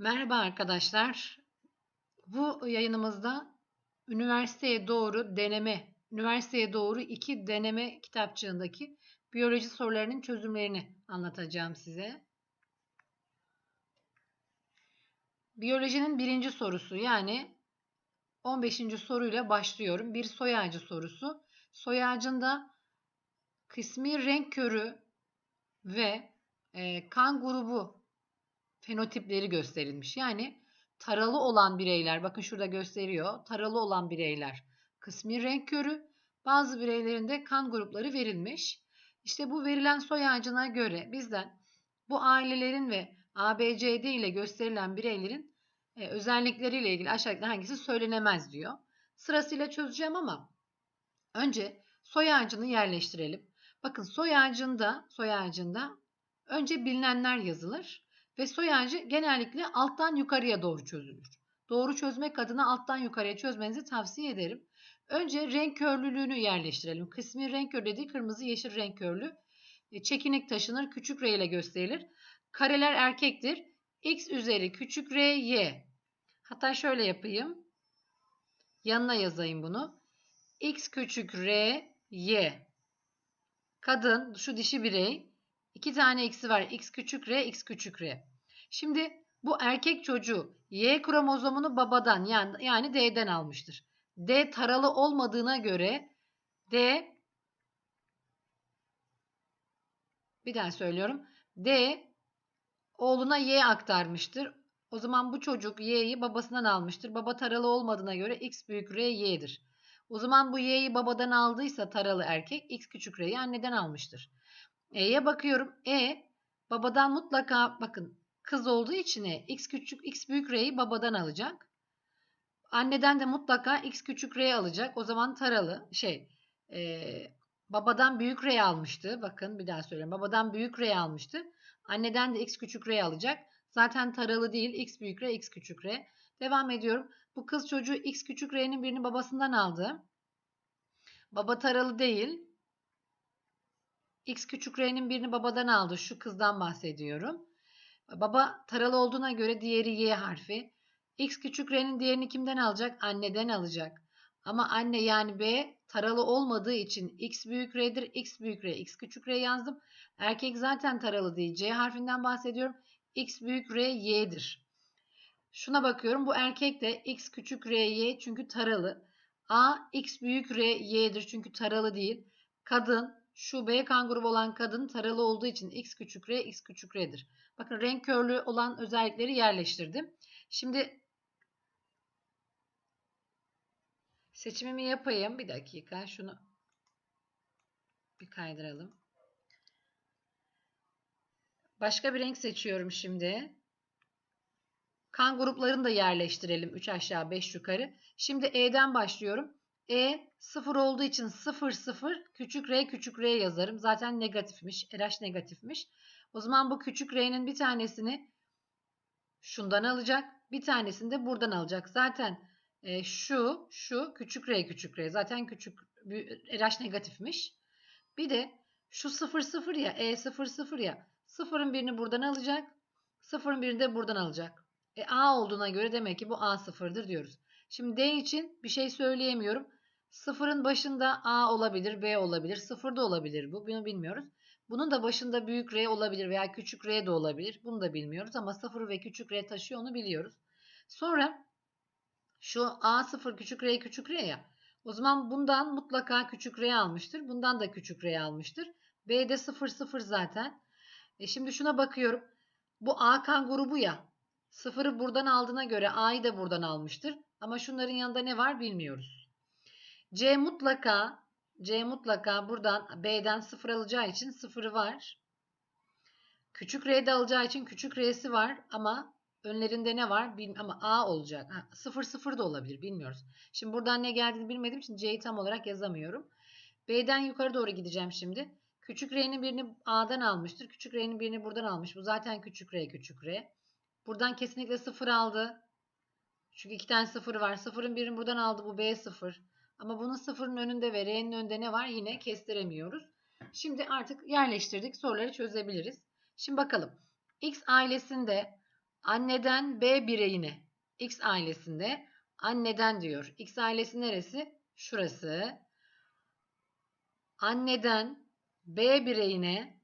Merhaba arkadaşlar. Bu yayınımızda üniversiteye doğru deneme, üniversiteye doğru iki deneme kitapçığındaki biyoloji sorularının çözümlerini anlatacağım size. Biyolojinin birinci sorusu yani 15. soruyla başlıyorum. Bir soy ağacı sorusu. Soy ağacında kısmi renk körü ve e, kan grubu fenotipleri gösterilmiş. Yani taralı olan bireyler, bakın şurada gösteriyor. Taralı olan bireyler kısmi renk körü, bazı bireylerin de kan grupları verilmiş. İşte bu verilen soy ağacına göre bizden bu ailelerin ve ABCD ile gösterilen bireylerin e, özellikleriyle ilgili aşağıdaki hangisi söylenemez diyor. Sırasıyla çözeceğim ama önce soy ağacını yerleştirelim. Bakın soy ağacında, soy ağacında önce bilinenler yazılır ve soy ağacı genellikle alttan yukarıya doğru çözülür. Doğru çözmek adına alttan yukarıya çözmenizi tavsiye ederim. Önce renk körlülüğünü yerleştirelim. Kısmi renk körlüğü dediği kırmızı yeşil renk körlü. E, çekinik taşınır, küçük r ile gösterilir. Kareler erkektir. x üzeri küçük r, y. Hatta şöyle yapayım. Yanına yazayım bunu. x küçük r, y. Kadın, şu dişi birey. İki tane x'i var. x küçük r, x küçük r. Şimdi bu erkek çocuğu Y kromozomunu babadan yani, yani D'den almıştır. D taralı olmadığına göre D bir daha söylüyorum. D oğluna Y aktarmıştır. O zaman bu çocuk Y'yi babasından almıştır. Baba taralı olmadığına göre X büyük R Y'dir. O zaman bu Y'yi babadan aldıysa taralı erkek X küçük R'yi anneden almıştır. E'ye bakıyorum. E babadan mutlaka bakın kız olduğu için e, x küçük x büyük r'yi babadan alacak. Anneden de mutlaka x küçük r alacak. O zaman taralı şey e, babadan büyük r almıştı. Bakın bir daha söyleyeyim. Babadan büyük r almıştı. Anneden de x küçük r alacak. Zaten taralı değil. x büyük r, x küçük r. Devam ediyorum. Bu kız çocuğu x küçük r'nin birini babasından aldı. Baba taralı değil. x küçük r'nin birini babadan aldı. Şu kızdan bahsediyorum. Baba taralı olduğuna göre diğeri Y harfi. X küçük R'nin diğerini kimden alacak? Anneden alacak. Ama anne yani B taralı olmadığı için X büyük R'dir. X büyük R, X küçük R yazdım. Erkek zaten taralı değil. C harfinden bahsediyorum. X büyük R, Y'dir. Şuna bakıyorum. Bu erkek de X küçük R, Y çünkü taralı. A X büyük R, Y'dir çünkü taralı değil. Kadın şu B kan grubu olan kadın taralı olduğu için X küçük R, X küçük R'dir. Bakın renk körlü olan özellikleri yerleştirdim. Şimdi seçimimi yapayım. Bir dakika şunu bir kaydıralım. Başka bir renk seçiyorum şimdi. Kan gruplarını da yerleştirelim. 3 aşağı 5 yukarı. Şimdi E'den başlıyorum. E 0 olduğu için 0 0 küçük r küçük r yazarım. Zaten negatifmiş. RH negatifmiş. O zaman bu küçük r'nin bir tanesini şundan alacak. Bir tanesini de buradan alacak. Zaten e, şu, şu küçük r küçük r. Zaten küçük RH negatifmiş. Bir de şu 0 0 ya E 0 0 ya. Sıfırın birini buradan alacak. Sıfırın birini de buradan alacak. E A olduğuna göre demek ki bu A sıfırdır diyoruz. Şimdi D için bir şey söyleyemiyorum. Sıfırın başında A olabilir, B olabilir. Sıfır da olabilir bu. Bunu bilmiyoruz. Bunun da başında büyük R olabilir veya küçük R de olabilir. Bunu da bilmiyoruz ama sıfır ve küçük R taşıyor onu biliyoruz. Sonra şu A sıfır küçük R küçük R ya. O zaman bundan mutlaka küçük R almıştır. Bundan da küçük R almıştır. B'de sıfır sıfır zaten. E şimdi şuna bakıyorum. Bu A kan grubu ya. Sıfırı buradan aldığına göre A'yı da buradan almıştır. Ama şunların yanında ne var bilmiyoruz. C mutlaka C mutlaka buradan B'den 0 alacağı için 0'ı var. Küçük R'de alacağı için küçük R'si var ama önlerinde ne var? Bilmiyorum ama A olacak. Ha, 0 0 da olabilir bilmiyoruz. Şimdi buradan ne geldiğini bilmediğim için C'yi tam olarak yazamıyorum. B'den yukarı doğru gideceğim şimdi. Küçük R'nin birini A'dan almıştır. Küçük R'nin birini buradan almış. Bu zaten küçük R küçük R. Buradan kesinlikle 0 aldı. Çünkü iki tane 0 var. 0'ın birini buradan aldı. Bu B 0. Ama bunun sıfırın önünde ve R'nin önünde ne var yine kestiremiyoruz. Şimdi artık yerleştirdik soruları çözebiliriz. Şimdi bakalım. X ailesinde anneden B bireyine X ailesinde anneden diyor. X ailesi neresi? Şurası. Anneden B bireyine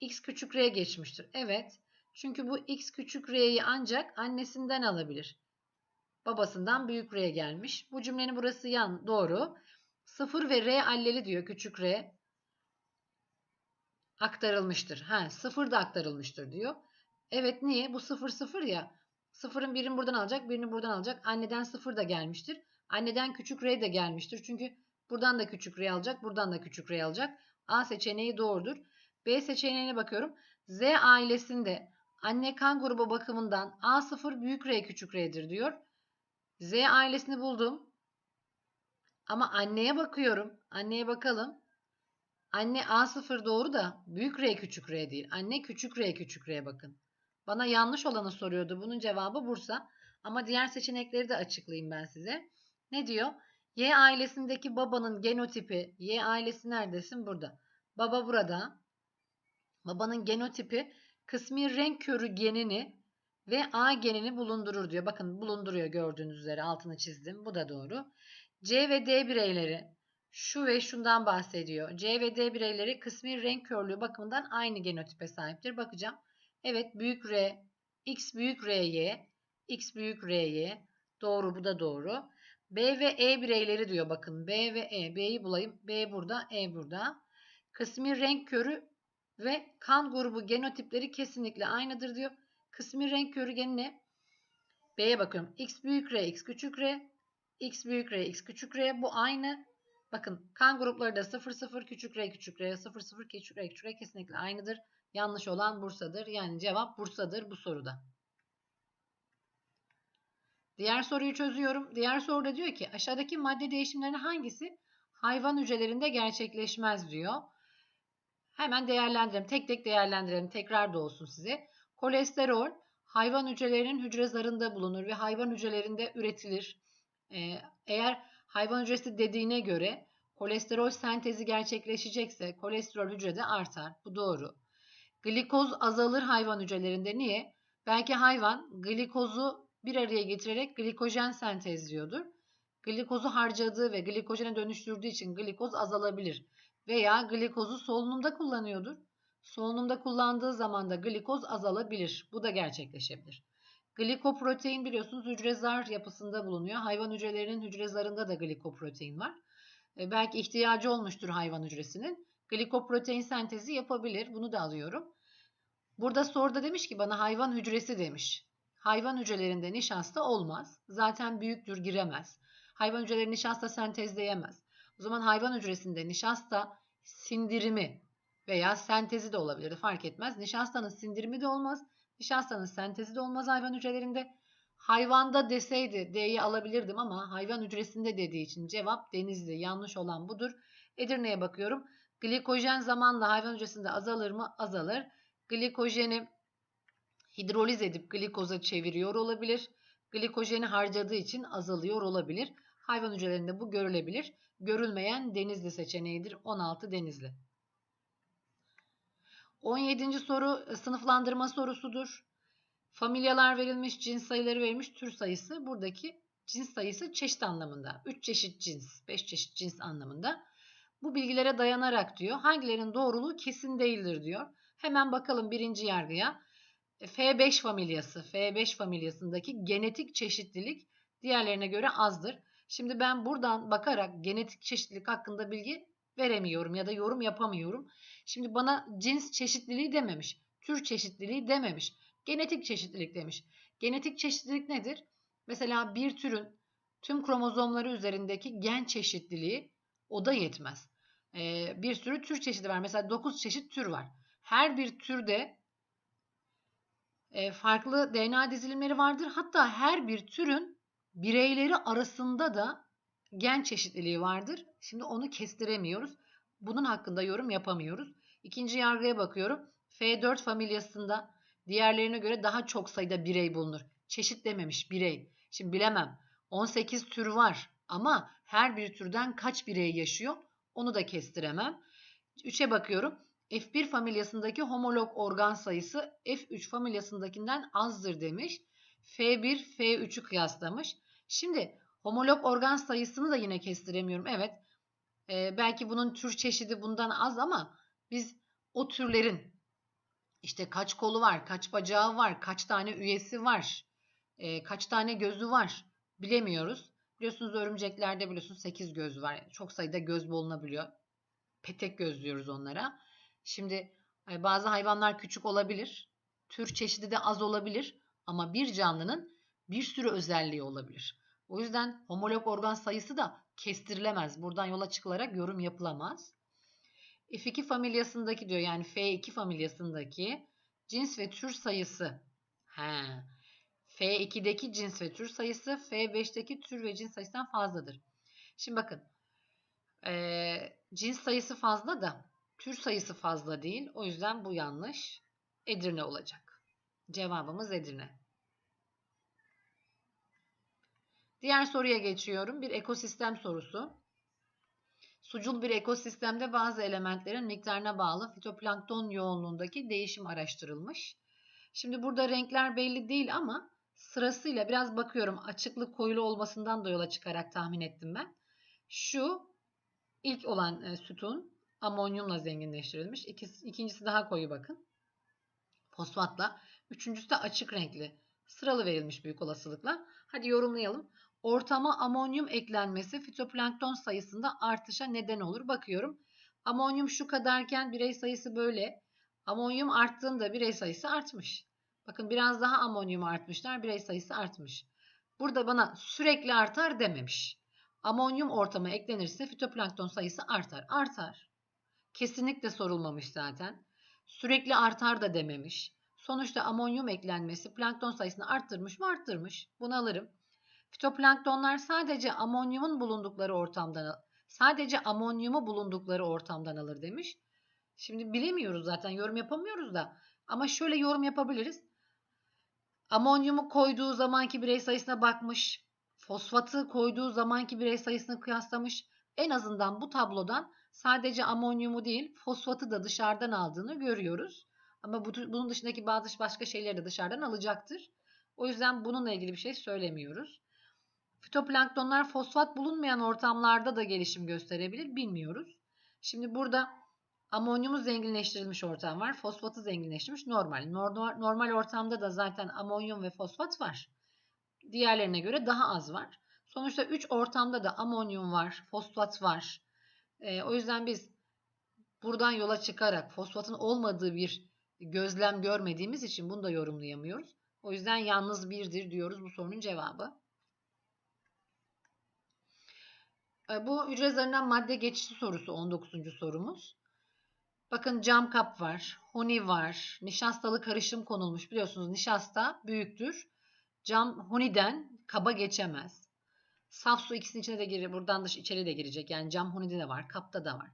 X küçük R geçmiştir. Evet. Çünkü bu X küçük R'yi ancak annesinden alabilir. Babasından büyük R gelmiş. Bu cümlenin burası yan doğru. 0 ve R alleli diyor küçük R aktarılmıştır. Ha, 0 da aktarılmıştır diyor. Evet niye? Bu 0 0 ya. 0'ın birini buradan alacak, birini buradan alacak. Anneden 0 da gelmiştir. Anneden küçük R de gelmiştir. Çünkü buradan da küçük R alacak, buradan da küçük R alacak. A seçeneği doğrudur. B seçeneğine bakıyorum. Z ailesinde anne kan grubu bakımından A0 büyük R küçük R'dir diyor. Z ailesini buldum. Ama anneye bakıyorum. Anneye bakalım. Anne A0 doğru da büyük R küçük R değil. Anne küçük R küçük R bakın. Bana yanlış olanı soruyordu. Bunun cevabı Bursa. Ama diğer seçenekleri de açıklayayım ben size. Ne diyor? Y ailesindeki babanın genotipi. Y ailesi neredesin? Burada. Baba burada. Babanın genotipi kısmi renk körü genini ve A genini bulundurur diyor. Bakın bulunduruyor gördüğünüz üzere altını çizdim. Bu da doğru. C ve D bireyleri şu ve şundan bahsediyor. C ve D bireyleri kısmi renk körlüğü bakımından aynı genotipe sahiptir. Bakacağım. Evet büyük R, X büyük RY, X büyük RY. Doğru bu da doğru. B ve E bireyleri diyor bakın. B ve E. B'yi bulayım. B burada, E burada. Kısmi renk körü ve kan grubu genotipleri kesinlikle aynıdır diyor. Kısmi renk körü geni ne? B'ye bakıyorum. X büyük R, X küçük R. X büyük R, X küçük R. Bu aynı. Bakın kan grupları da 0, 0, küçük R, küçük R, 0, 0, küçük R, küçük R kesinlikle aynıdır. Yanlış olan Bursa'dır. Yani cevap Bursa'dır bu soruda. Diğer soruyu çözüyorum. Diğer soruda diyor ki aşağıdaki madde değişimlerinin hangisi hayvan hücrelerinde gerçekleşmez diyor. Hemen değerlendirelim. Tek tek değerlendirelim. Tekrar da olsun size. Kolesterol hayvan hücrelerinin hücre zarında bulunur ve hayvan hücrelerinde üretilir. Ee, eğer hayvan hücresi dediğine göre kolesterol sentezi gerçekleşecekse kolesterol hücrede artar. Bu doğru. Glikoz azalır hayvan hücrelerinde. Niye? Belki hayvan glikozu bir araya getirerek glikojen sentezliyordur. Glikozu harcadığı ve glikojene dönüştürdüğü için glikoz azalabilir. Veya glikozu solunumda kullanıyordur. Solunumda kullandığı zaman da glikoz azalabilir. Bu da gerçekleşebilir. Glikoprotein biliyorsunuz hücre zar yapısında bulunuyor. Hayvan hücrelerinin hücre zarında da glikoprotein var. E, belki ihtiyacı olmuştur hayvan hücresinin. Glikoprotein sentezi yapabilir. Bunu da alıyorum. Burada soruda demiş ki bana hayvan hücresi demiş. Hayvan hücrelerinde nişasta olmaz. Zaten büyüktür giremez. Hayvan hücreleri nişasta sentezleyemez. O zaman hayvan hücresinde nişasta sindirimi veya sentezi de olabilir. Fark etmez. Nişastanın sindirimi de olmaz. Nişastanın sentezi de olmaz hayvan hücrelerinde. Hayvanda deseydi D'yi alabilirdim ama hayvan hücresinde dediği için cevap denizli. Yanlış olan budur. Edirne'ye bakıyorum. Glikojen zamanla hayvan hücresinde azalır mı? Azalır. Glikojeni hidroliz edip glikoza çeviriyor olabilir. Glikojeni harcadığı için azalıyor olabilir. Hayvan hücrelerinde bu görülebilir. Görülmeyen denizli seçeneğidir. 16 denizli. 17. soru e, sınıflandırma sorusudur. Familyalar verilmiş, cins sayıları verilmiş, tür sayısı. Buradaki cins sayısı çeşit anlamında. 3 çeşit cins, 5 çeşit cins anlamında. Bu bilgilere dayanarak diyor hangilerinin doğruluğu kesin değildir diyor. Hemen bakalım birinci yargıya. E, F5 familyası, F5 familyasındaki genetik çeşitlilik diğerlerine göre azdır. Şimdi ben buradan bakarak genetik çeşitlilik hakkında bilgi veremiyorum ya da yorum yapamıyorum. Şimdi bana cins çeşitliliği dememiş, tür çeşitliliği dememiş. Genetik çeşitlilik demiş. Genetik çeşitlilik nedir? Mesela bir türün tüm kromozomları üzerindeki gen çeşitliliği o da yetmez. Ee, bir sürü tür çeşidi var. Mesela 9 çeşit tür var. Her bir türde e, farklı DNA dizilimleri vardır. Hatta her bir türün bireyleri arasında da gen çeşitliliği vardır. Şimdi onu kestiremiyoruz. Bunun hakkında yorum yapamıyoruz. İkinci yargıya bakıyorum. F4 familyasında diğerlerine göre daha çok sayıda birey bulunur. Çeşit dememiş birey. Şimdi bilemem. 18 tür var ama her bir türden kaç birey yaşıyor onu da kestiremem. 3'e bakıyorum. F1 familyasındaki homolog organ sayısı F3 familyasındakinden azdır demiş. F1, F3'ü kıyaslamış. Şimdi homolog organ sayısını da yine kestiremiyorum. Evet e, belki bunun tür çeşidi bundan az ama biz o türlerin işte kaç kolu var, kaç bacağı var, kaç tane üyesi var, e, kaç tane gözü var bilemiyoruz. Biliyorsunuz örümceklerde biliyorsunuz 8 göz var. Çok sayıda göz bulunabiliyor. Petek göz diyoruz onlara. Şimdi e, bazı hayvanlar küçük olabilir. Tür çeşidi de az olabilir. Ama bir canlının bir sürü özelliği olabilir. O yüzden homolog organ sayısı da kestirilemez. Buradan yola çıkılarak yorum yapılamaz. F2 familyasındaki diyor yani F2 familyasındaki cins ve tür sayısı. He. F2'deki cins ve tür sayısı F5'teki tür ve cins sayısından fazladır. Şimdi bakın. E, cins sayısı fazla da tür sayısı fazla değil. O yüzden bu yanlış. Edirne olacak. Cevabımız Edirne. Diğer soruya geçiyorum. Bir ekosistem sorusu. Sucul bir ekosistemde bazı elementlerin miktarına bağlı fitoplankton yoğunluğundaki değişim araştırılmış. Şimdi burada renkler belli değil ama sırasıyla biraz bakıyorum açıklık koyulu olmasından da yola çıkarak tahmin ettim ben. Şu ilk olan e, sütun amonyumla zenginleştirilmiş. İkincisi daha koyu bakın. Fosfatla. Üçüncüsü de açık renkli. Sıralı verilmiş büyük olasılıkla. Hadi yorumlayalım. Ortama amonyum eklenmesi fitoplankton sayısında artışa neden olur. Bakıyorum. Amonyum şu kadarken birey sayısı böyle. Amonyum arttığında birey sayısı artmış. Bakın biraz daha amonyum artmışlar. Birey sayısı artmış. Burada bana sürekli artar dememiş. Amonyum ortama eklenirse fitoplankton sayısı artar. Artar. Kesinlikle sorulmamış zaten. Sürekli artar da dememiş. Sonuçta amonyum eklenmesi plankton sayısını arttırmış mı arttırmış. Bunu alırım. Fitoplanktonlar sadece amonyumun bulundukları ortamdan sadece amonyumu bulundukları ortamdan alır demiş. Şimdi bilemiyoruz zaten yorum yapamıyoruz da ama şöyle yorum yapabiliriz. Amonyumu koyduğu zamanki birey sayısına bakmış. Fosfatı koyduğu zamanki birey sayısını kıyaslamış. En azından bu tablodan sadece amonyumu değil fosfatı da dışarıdan aldığını görüyoruz. Ama bunun dışındaki bazı başka şeyleri de dışarıdan alacaktır. O yüzden bununla ilgili bir şey söylemiyoruz. Fitoplanktonlar fosfat bulunmayan ortamlarda da gelişim gösterebilir bilmiyoruz. Şimdi burada amonyumu zenginleştirilmiş ortam var. Fosfatı zenginleştirmiş normal. Normal ortamda da zaten amonyum ve fosfat var. Diğerlerine göre daha az var. Sonuçta 3 ortamda da amonyum var, fosfat var. E, o yüzden biz buradan yola çıkarak fosfatın olmadığı bir gözlem görmediğimiz için bunu da yorumlayamıyoruz. O yüzden yalnız birdir diyoruz bu sorunun cevabı. E, bu hücre zarından madde geçişi sorusu 19. sorumuz. Bakın cam kap var, huni var, nişastalı karışım konulmuş. Biliyorsunuz nişasta büyüktür. Cam huniden kaba geçemez. Saf su ikisinin içine de girir. Buradan dış içeri de girecek. Yani cam hunide de var, kapta da var.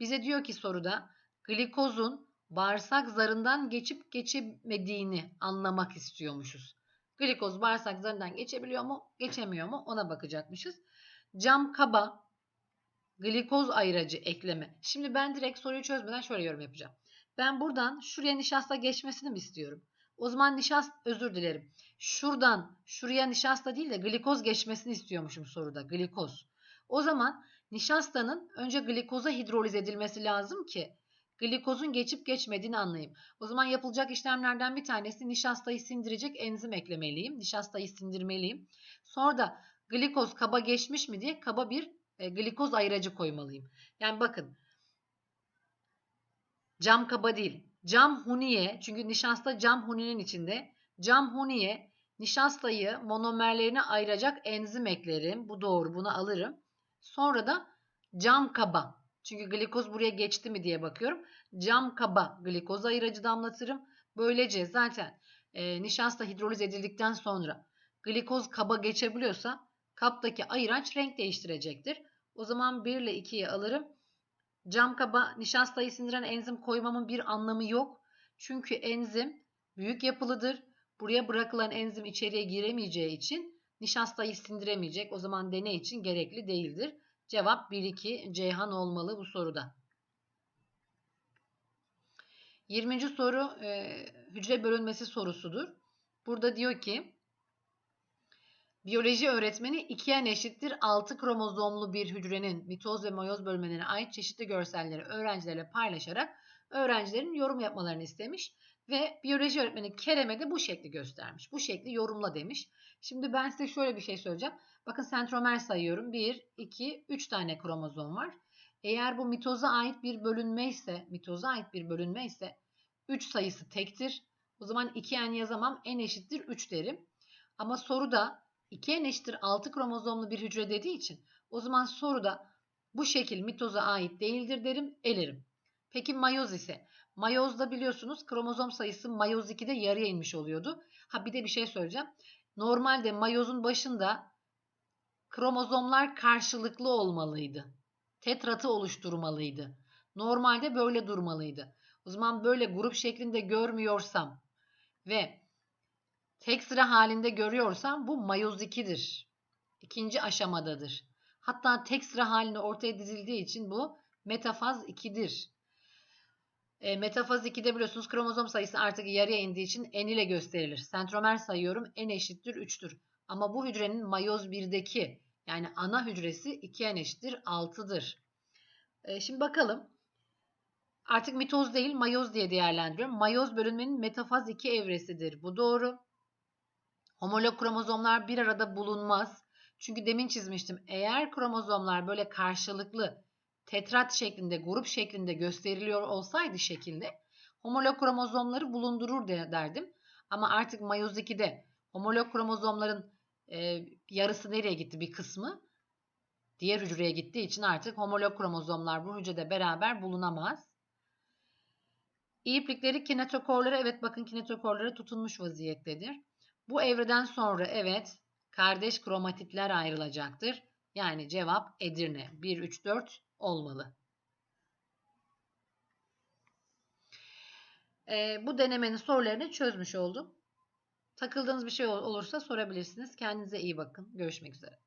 Bize diyor ki soruda glikozun bağırsak zarından geçip geçemediğini anlamak istiyormuşuz. Glikoz bağırsak zarından geçebiliyor mu, geçemiyor mu ona bakacakmışız. Cam kaba, glikoz ayıracı ekleme. Şimdi ben direkt soruyu çözmeden şöyle yorum yapacağım. Ben buradan şuraya nişasta geçmesini mi istiyorum? O zaman nişast özür dilerim. Şuradan şuraya nişasta değil de glikoz geçmesini istiyormuşum soruda. Glikoz. O zaman nişastanın önce glikoza hidroliz edilmesi lazım ki glikozun geçip geçmediğini anlayayım. O zaman yapılacak işlemlerden bir tanesi nişastayı sindirecek enzim eklemeliyim. Nişastayı sindirmeliyim. Sonra da glikoz kaba geçmiş mi diye kaba bir e, glikoz ayıracı koymalıyım. Yani bakın cam kaba değil. Cam huniye çünkü nişasta cam huninin içinde. Cam huniye nişastayı monomerlerine ayıracak enzim eklerim. Bu doğru bunu alırım. Sonra da cam kaba. Çünkü glikoz buraya geçti mi diye bakıyorum. Cam kaba glikoz ayıracı damlatırım. Böylece zaten e, nişasta hidroliz edildikten sonra glikoz kaba geçebiliyorsa kaptaki ayıraç renk değiştirecektir. O zaman 1 ile 2'yi alırım. Cam kaba nişastayı sindiren enzim koymamın bir anlamı yok. Çünkü enzim büyük yapılıdır. Buraya bırakılan enzim içeriye giremeyeceği için nişastayı sindiremeyecek. O zaman deney için gerekli değildir. Cevap 1-2 Ceyhan olmalı bu soruda. 20. soru e, hücre bölünmesi sorusudur. Burada diyor ki biyoloji öğretmeni 2n eşittir 6 kromozomlu bir hücrenin mitoz ve mayoz bölmelerine ait çeşitli görselleri öğrencilerle paylaşarak öğrencilerin yorum yapmalarını istemiş ve biyoloji öğretmeni Kerem'e de bu şekli göstermiş. Bu şekli yorumla demiş. Şimdi ben size şöyle bir şey söyleyeceğim. Bakın sentromer sayıyorum. 1, 2, 3 tane kromozom var. Eğer bu mitoza ait bir bölünme ise, mitoza ait bir bölünme ise 3 sayısı tektir. O zaman 2n yazamam. n eşittir 3 derim. Ama soruda 2n eşittir 6 kromozomlu bir hücre dediği için o zaman soruda bu şekil mitoza ait değildir derim, elerim. Peki mayoz ise? Mayozda biliyorsunuz kromozom sayısı mayoz 2'de yarıya inmiş oluyordu. Ha bir de bir şey söyleyeceğim. Normalde mayozun başında kromozomlar karşılıklı olmalıydı. Tetratı oluşturmalıydı. Normalde böyle durmalıydı. O zaman böyle grup şeklinde görmüyorsam ve tek sıra halinde görüyorsam bu mayoz 2'dir. İkinci aşamadadır. Hatta tek sıra halinde ortaya dizildiği için bu metafaz 2'dir. E, metafaz 2'de biliyorsunuz kromozom sayısı artık yarıya indiği için n ile gösterilir. Sentromer sayıyorum n eşittir 3'tür. Ama bu hücrenin mayoz 1'deki yani ana hücresi 2n eşittir 6'dır. E, şimdi bakalım. Artık mitoz değil mayoz diye değerlendiriyorum. Mayoz bölünmenin metafaz 2 evresidir. Bu doğru. Homolog kromozomlar bir arada bulunmaz. Çünkü demin çizmiştim. Eğer kromozomlar böyle karşılıklı tetrat şeklinde, grup şeklinde gösteriliyor olsaydı şekilde homolog kromozomları bulundurur derdim. Ama artık mayoz 2'de homolog kromozomların e, yarısı nereye gitti bir kısmı? Diğer hücreye gittiği için artık homolog kromozomlar bu hücrede beraber bulunamaz. İplikleri kinetokorları evet bakın kinetokorları tutunmuş vaziyettedir. Bu evreden sonra evet kardeş kromatitler ayrılacaktır. Yani cevap Edirne 1, 3, 4 olmalı. Ee, bu denemenin sorularını çözmüş oldum. Takıldığınız bir şey olursa sorabilirsiniz. Kendinize iyi bakın. Görüşmek üzere.